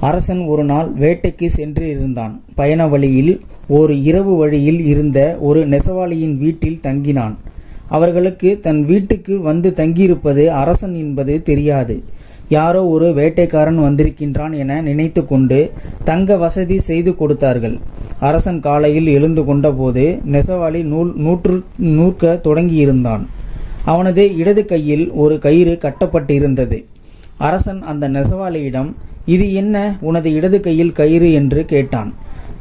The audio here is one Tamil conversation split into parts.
அரசன் ஒரு நாள் வேட்டைக்கு சென்று இருந்தான் பயண வழியில் ஒரு இரவு வழியில் இருந்த ஒரு நெசவாளியின் வீட்டில் தங்கினான். அவர்களுக்கு தன் வீட்டுக்கு வந்து தங்கியிருப்பது அரசன் என்பது தெரியாது. யாரோ ஒரு வேட்டைக்காரன் வந்திருக்கின்றான் என நினைத்து கொண்டு தங்க வசதி செய்து கொடுத்தார்கள். அரசன் காலையில் எழுந்து கொண்டபோது நெசவாளி நூல் நூற்று நூற்க தொடங்கியிருந்தான். அவனது இடது கையில் ஒரு கயிறு கட்டப்பட்டிருந்தது. அரசன் அந்த நெசவாளியிடம் இது என்ன? உனது இடது கையில் கயிறு என்று கேட்டான்.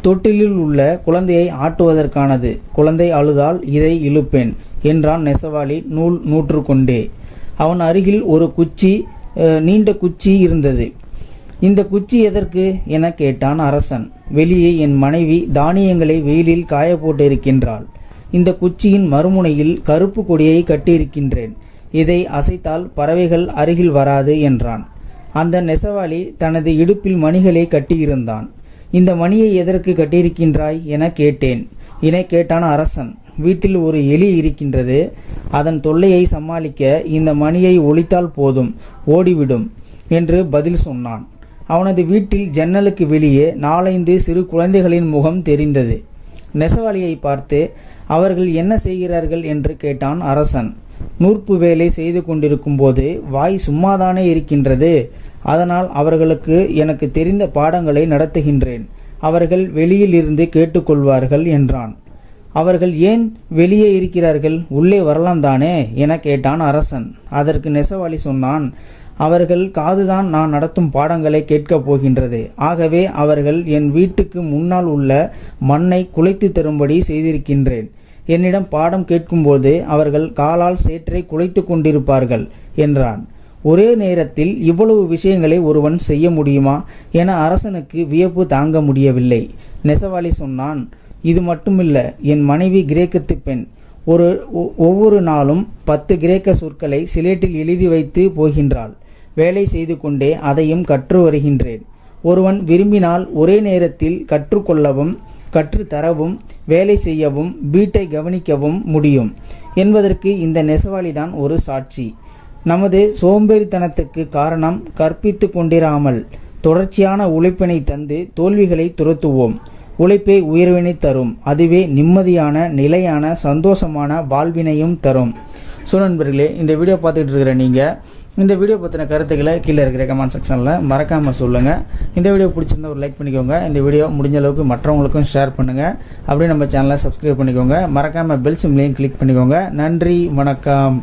தொட்டிலில் உள்ள குழந்தையை ஆட்டுவதற்கானது. குழந்தை அழுதால் இதை இழுப்பேன் என்றான் நெசவாளி நூல் நூற்று கொண்டே அவன் அருகில் ஒரு குச்சி நீண்ட குச்சி இருந்தது. இந்த குச்சி எதற்கு? என கேட்டான் அரசன். வெளியே என் மனைவி தானியங்களை வெயிலில் காய போட்டிருக்கின்றாள் இந்த குச்சியின் மறுமுனையில் கருப்பு கொடியை கட்டியிருக்கின்றேன். இதை அசைத்தால் பறவைகள் அருகில் வராது என்றான். அந்த நெசவாளி தனது இடுப்பில் மணிகளை கட்டியிருந்தான். இந்த மணியை எதற்கு கட்டியிருக்கின்றாய்? என கேட்டேன். இனை கேட்டான் அரசன் வீட்டில் ஒரு எலி இருக்கின்றது. அதன் தொல்லையை சமாளிக்க இந்த மணியை ஒழித்தால் போதும் ஓடிவிடும் என்று பதில் சொன்னான். அவனது வீட்டில் ஜன்னலுக்கு வெளியே நாலைந்து சிறு குழந்தைகளின் முகம் தெரிந்தது. நெசவாளியை பார்த்து அவர்கள் என்ன செய்கிறார்கள்? என்று கேட்டான் அரசன். நூற்பு வேலை செய்து கொண்டிருக்கும் போது வாய் சும்மாதானே இருக்கின்றது. அதனால் அவர்களுக்கு எனக்கு தெரிந்த பாடங்களை நடத்துகின்றேன். அவர்கள் வெளியில் இருந்து கேட்டுக்கொள்வார்கள் என்றான். அவர்கள் ஏன் வெளியே இருக்கிறார்கள்? உள்ளே வரலாம் தானே? என கேட்டான் அரசன். அதற்கு நெசவாளி சொன்னான் அவர்கள் காதுதான் நான் நடத்தும் பாடங்களை கேட்கப் போகின்றது. ஆகவே அவர்கள் என் வீட்டுக்கு முன்னால் உள்ள மண்ணை குலைத்து தரும்படி செய்திருக்கின்றேன். என்னிடம் பாடம் கேட்கும்போது அவர்கள் காலால் சேற்றை குலைத்து கொண்டிருப்பார்கள் என்றான். ஒரே நேரத்தில் இவ்வளவு விஷயங்களை ஒருவன் செய்ய முடியுமா? என அரசனுக்கு வியப்பு தாங்க முடியவில்லை. நெசவாளி சொன்னான் இது மட்டுமில்ல என் மனைவி கிரேக்கத்து பெண். ஒரு ஒ- ஒவ்வொரு நாளும் பத்து கிரேக்க சொற்களை சிலேட்டில் எழுதி வைத்து போகின்றாள். வேலை செய்து கொண்டே அதையும் கற்று வருகின்றேன். ஒருவன் விரும்பினால் ஒரே நேரத்தில் கற்றுக்கொள்ளவும் கற்றுத்தரவும் வேலை செய்யவும் வீட்டை கவனிக்கவும் முடியும் என்பதற்கு இந்த நெசவாளிதான் ஒரு சாட்சி. நமது சோம்பேறித்தனத்துக்கு காரணம் கற்பித்து கொண்டிராமல் தொடர்ச்சியான உழைப்பினை தந்து தோல்விகளை துரத்துவோம். உழைப்பே உயர்வினை தரும். அதுவே நிம்மதியான நிலையான சந்தோஷமான வாழ்வினையும் தரும். ஸோ நண்பர்களே இந்த வீடியோ பார்த்துக்கிட்டு இருக்கிற நீங்கள் இந்த வீடியோ பற்றின கருத்துக்களை கீழே இருக்கிற கமெண்ட் செக்ஷனில் மறக்காமல் சொல்லுங்கள் இந்த வீடியோ பிடிச்சிருந்தா ஒரு லைக் பண்ணிக்கோங்க. இந்த வீடியோ முடிஞ்ச அளவுக்கு மற்றவங்களுக்கும் ஷேர் பண்ணுங்கள் அப்படியே நம்ம சேனலை சப்ஸ்கிரைப் பண்ணிக்கோங்க. மறக்காமல் பெல் சிம்லையும் கிளிக் பண்ணிக்கோங்க. நன்றி வணக்கம்.